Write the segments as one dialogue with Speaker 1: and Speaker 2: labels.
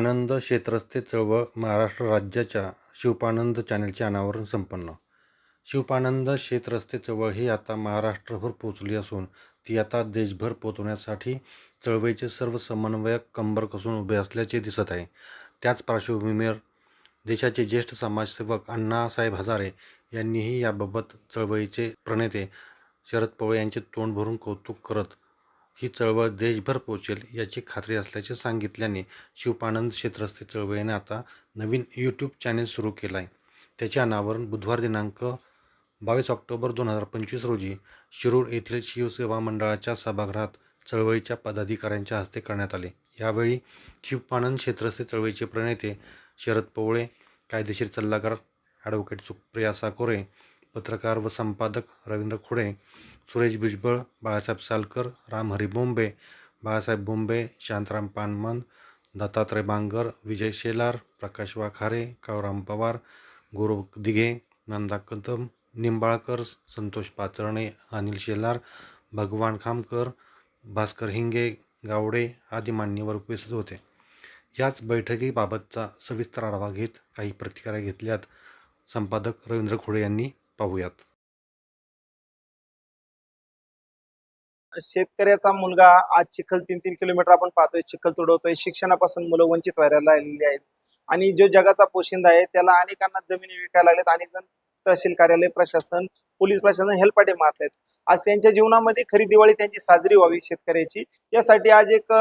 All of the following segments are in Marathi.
Speaker 1: शिवपानंद क्षेत्रस्थे चळवळ महाराष्ट्र राज्याच्या शिवपानंद चॅनलचे अनावरण संपन्न. शिवपानंद क्षेत्रस्थे चळवळ ही आता महाराष्ट्रभर पोचली असून ती आता देशभर पोचवण्यासाठी चळवळीचे सर्व समन्वयक कंबर कसून उभे असल्याचे दिसत आहे. त्याच पार्श्वभूमीवर देशाचे ज्येष्ठ समाजसेवक अण्णासाहेब हजारे यांनीही याबाबत चळवळीचे प्रणेते शरद पवार यांचे तोंड भरून कौतुक करत ही चळवळ देशभर पोहोचेल याची खात्री असल्याचे सांगितल्याने शिवपानंद क्षेत्रस्थ चळवळीने आता नवीन यूट्यूब चॅनेल सुरू केला आहे त्याचे अनावरण बुधवार दिनांक बावीस ऑक्टोबर दोन हजार पंचवीस रोजी शिरूर येथील शिवसेवा मंडळाच्या सभागृहात चळवळीच्या पदाधिकाऱ्यांच्या हस्ते करण्यात आले. यावेळी शिवपानंद क्षेत्रस्थ चळवळीचे प्रणेते शरद पवळे कायदेशीर सल्लागार ॲडव्होकेट सुप्रिया साकोरे पत्रकार व संपादक रवींद्र खुडे सुरेश भुजबळ बाळासाहेब सालकर रामहरी बोंबे बाळासाहेब बोंबे शांतराम पानमन दत्तात्रय बांगर विजय शेलार प्रकाश वाखारे कावराम पवार गुरु दिघे नंदा कदम निंबाळकर संतोष पाचरणे अनिल शेलार भगवान खामकर भास्कर हिंगे गावडे आदी मान्यवर उपस्थित होते. याच बैठकीबाबतचा सविस्तर आढावा घेत काही प्रतिक्रिया घेतल्यात संपादक रवींद्र खोडे यांनी. पाहूयात.
Speaker 2: शेतकऱ्याचा मुलगा आज चिखल तीन तीन किलोमीटर आपण पाहतोय चिखल तुडवतोय शिक्षणापासून मुलं वंचित व्हायला लागलेली आहेत. आणि जो जगाचा पोशिंदा आहे त्याला अनेकांना जमिनी विकायला लागलेत. अनेक जण तहसील कार्यालय प्रशासन पोलीस प्रशासन हेलपाटे मारत आहेत आज त्यांच्या जीवनामध्ये खरी दिवाळी त्यांची साजरी व्हावी शेतकऱ्याची. यासाठी आज एक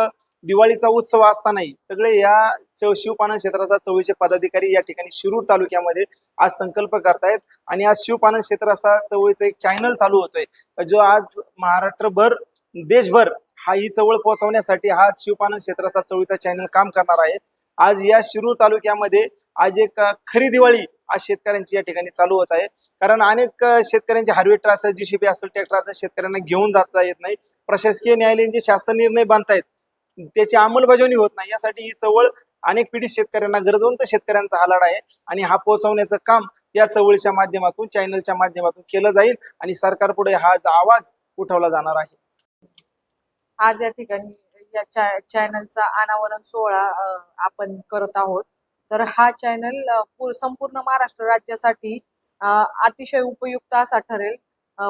Speaker 2: दिवाळीचा उत्सव असतानाही सगळे या शिवपानन क्षेत्राचा चवळीचे पदाधिकारी या ठिकाणी शिरूर तालुक्यामध्ये आज संकल्प करतायत. आणि आज शिवपानन असता चवळीचा एक चॅनल चालू होतोय. जो आज महाराष्ट्रभर देशभर हा ही चवळ पोहोचवण्यासाठी हा शिवपानन क्षेत्राचा चवळीचा चॅनल काम करणार आहे. आज या शिरूर तालुक्यामध्ये आज एक खरी दिवाळी आज शेतकऱ्यांची या ठिकाणी चालू होत आहे. कारण अनेक शेतकऱ्यांचे हार्वेस्टर असेल जीसीबी असेल ट्रॅक्टर असेल शेतकऱ्यांना घेऊन जाता येत नाही. प्रशासकीय न्यायालयीन जे शासन निर्णय बांधतायत त्याची अंमलबजावणी होत नाही. यासाठी ही चवळ अनेक पिढी शेतकऱ्यांना गरजवंत शेतकऱ्यांचा हा लढा आहे आणि हा पोहोचवण्याचं काम या चवळीच्या माध्यमातून चॅनलच्या माध्यमातून केलं जाईल आणि सरकार पुढे हा आवाज उठवला जाणार आहे.
Speaker 3: आज या ठिकाणी या चॅनलचा अनावरण सोहळा आपण करत आहोत. तर हा चॅनल संपूर्ण महाराष्ट्र राज्यासाठी अतिशय उपयुक्त असा ठरेल.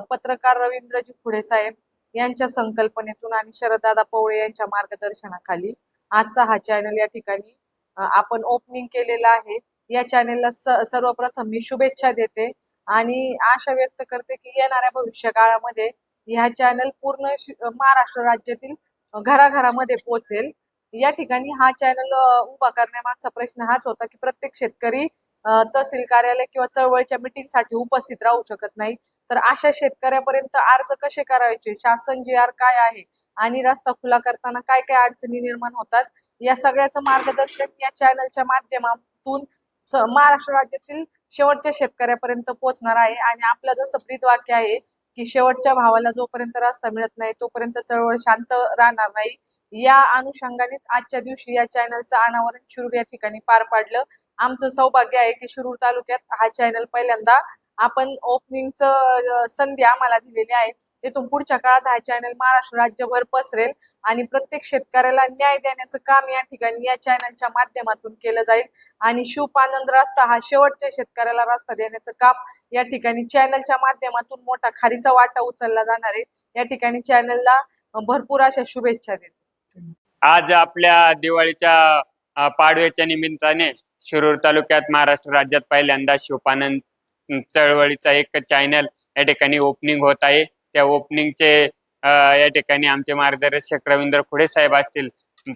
Speaker 3: पत्रकार रवींद्रजी खुडे साहेब यांच्या संकल्पनेतून आणि शरददादा पवळे यांच्या मार्गदर्शनाखाली आजचा हा चॅनल या ठिकाणी आपण ओपनिंग केलेला आहे. या चॅनेलला सर्वप्रथम मी शुभेच्छा देते आणि आशा व्यक्त करते की येणाऱ्या भविष्य काळामध्ये ह्या चॅनल पूर्ण महाराष्ट्र राज्यातील घराघरामध्ये पोहोचेल. या ठिकाणी हा चॅनल उभा करण्यामागचा प्रश्न हाच होता की प्रत्येक शेतकरी तहसील कार्यालय किंवा चळवळीच्या मिटिंगसाठी उपस्थित राहू शकत नाही. तर अशा शेतकऱ्यापर्यंत अर्ज कसे करायचे? शासन जी आर काय आहे? आणि रस्ता खुला करताना काय काय अडचणी निर्माण होतात? या सगळ्याचं मार्गदर्शन या चॅनलच्या माध्यमातून महाराष्ट्र राज्यातील शेवटच्या शेतकऱ्यापर्यंत पोहोचणार आहे. आणि आपलं जसं प्रीत वाक्य आहे की शेवटच्या भावाला जोपर्यंत रास्ता मिळत नाही तोपर्यंत चळवळ शांत राहणार नाही. या अनुषंगानेच आजच्या दिवशी या चॅनलचं अनावरण शिरूर या ठिकाणी पार पाडलं. आमचं सौभाग्य आहे की शिरूर तालुक्यात हा चॅनल पहिल्यांदा आपण ओपनिंगचं संधी आम्हाला दिलेली आहे. तिथून पुढच्या काळात हा चॅनल महाराष्ट्र राज्यभर पसरेल आणि प्रत्येक शेतकऱ्याला न्याय देण्याचं काम या ठिकाणी या चॅनलच्या माध्यमातून केलं जाईल. आणि शिवपानंद रस्ता हा शेवटच्या शेतकऱ्याला रस्ता देण्याचं काम या ठिकाणी चॅनलच्या माध्यमातून मोठा खारीचा वाटा उचलला जाणार आहे. या ठिकाणी चॅनलला भरपूर अशा शुभेच्छा देत.
Speaker 4: आज आपल्या दिवाळीच्या पाडव्याच्या निमित्ताने शिरूर तालुक्यात महाराष्ट्र राज्यात पहिल्यांदा शिवपानंद चळवळीचा एक चॅनल या ठिकाणी ओपनिंग होत आहे. त्या ओपनिंगचे या ठिकाणी आमचे मार्गदर्शक रवींद्र खुडे साहेब असतील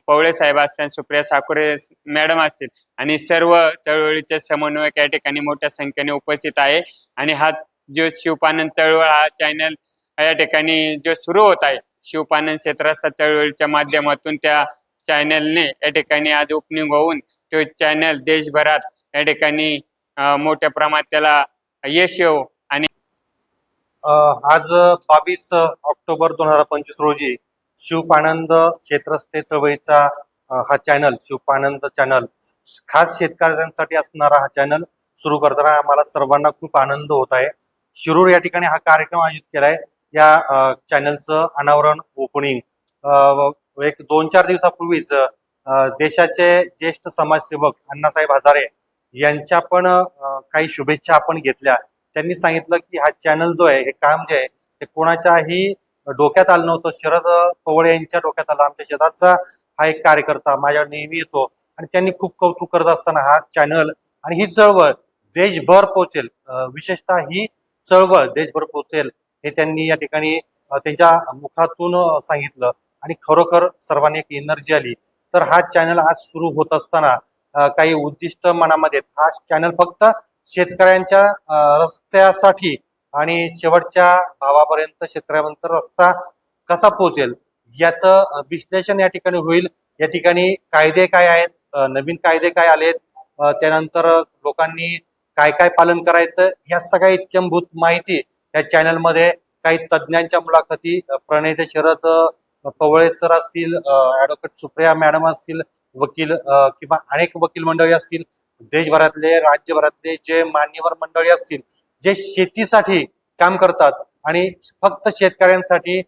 Speaker 4: पवळे साहेब असतील सुप्रिया साकुरे मॅडम असतील आणि सर्व चळवळीचे समन्वयक या ठिकाणी मोठ्या संख्येने उपस्थित आहे. आणि हा जो शिवपानंद चळवळ हा चॅनल या ठिकाणी जो सुरू होत आहे शिवपानंद क्षेत्रस्थ चळवळीच्या माध्यमातून त्या चॅनलने या ठिकाणी आज ओपनिंग होऊन तो चॅनल देशभरात या ठिकाणी मोठ्या प्रमाणात त्याला यश येऊ आणि
Speaker 5: आज बावीस ऑक्टोबर दोन हजार पंचवीस रोजी शिवपानंद क्षेत्रस्थे चळवळीचा हा चॅनल शिवपानंद चॅनल खास शेतकऱ्यांसाठी असणारा हा चॅनल सुरू करताना आम्हाला सर्वांना खूप आनंद होत आहे. शिरूर या ठिकाणी हा कार्यक्रम आयोजित केलाय. या चॅनलचं अनावरण ओपनिंग एक दोन चार दिवसापूर्वीच देशाचे ज्येष्ठ समाजसेवक अण्णासाहेब हजारे यांच्या पण काही शुभेच्छा आपण घेतल्या. त्यांनी सांगितलं की हा चॅनल जो आहे हे काम जे म्हणजे आहे ते कोणाच्याही डोक्यात आलं नव्हतं. शरद पवळे यांच्या डोक्यात आलं. आमच्या शेताचा हा एक कार्यकर्ता माझ्या नेहमी येतो. आणि त्यांनी खूप कौतुक करत असताना हा चॅनल आणि ही चळवळ देशभर पोहोचेल. विशेषतः ही चळवळ देशभर पोहोचेल हे त्यांनी या ठिकाणी त्यांच्या मुखातून सांगितलं. आणि खरोखर सर्वांनी एक एनर्जी आली. तर हा चॅनल आज सुरू होत असताना काही उद्दिष्ट मनामध्ये आहेत. हा चॅनल फक्त शेतकऱ्यांच्या रस्त्यासाठी आणि शेवटच्या भावापर्यंत शेतकऱ्यापर्यंत रस्ता कसा पोहोचेल याचं विश्लेषण या ठिकाणी होईल या ठिकाणी कायदे काय आहेत नवीन कायदे काय आलेत त्यानंतर लोकांनी काय काय पालन करायचं या सगळ्या इत्यंभूत माहिती या चॅनलमध्ये काही तज्ज्ञांच्या मुलाखती अ, प्रणेते शरद पवळे सर असतील ऍडव्होकेट सुप्रिया मॅडम असतील वकील किंवा अनेक वकील मंडळी असतील देशभरातले राज्यभरातले जे मान्यवर मंडळी असतील जे शेतीसाठी काम करतात आणि फक्त शेतकऱ्यांसाठी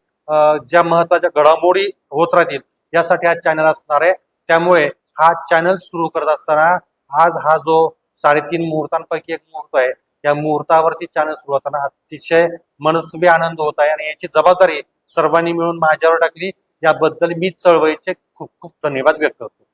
Speaker 5: ज्या महत्त्वाच्या घडामोडी होत राहतील यासाठी हा चॅनल असणार आहे. त्यामुळे हा चॅनल सुरू करत असताना आज हा जो साडेतीन मुहूर्तांपैकी एक मुहूर्त आहे त्या मुहूर्तावरती चॅनल सुरू होताना अतिशय मनस्वी आनंद होत आहे आणि याची जबाबदारी सर्वांनी मिळून माझ्यावर टाकली. याबद्दल मी चळवळीचे खूप खूप धन्यवाद व्यक्त करतो.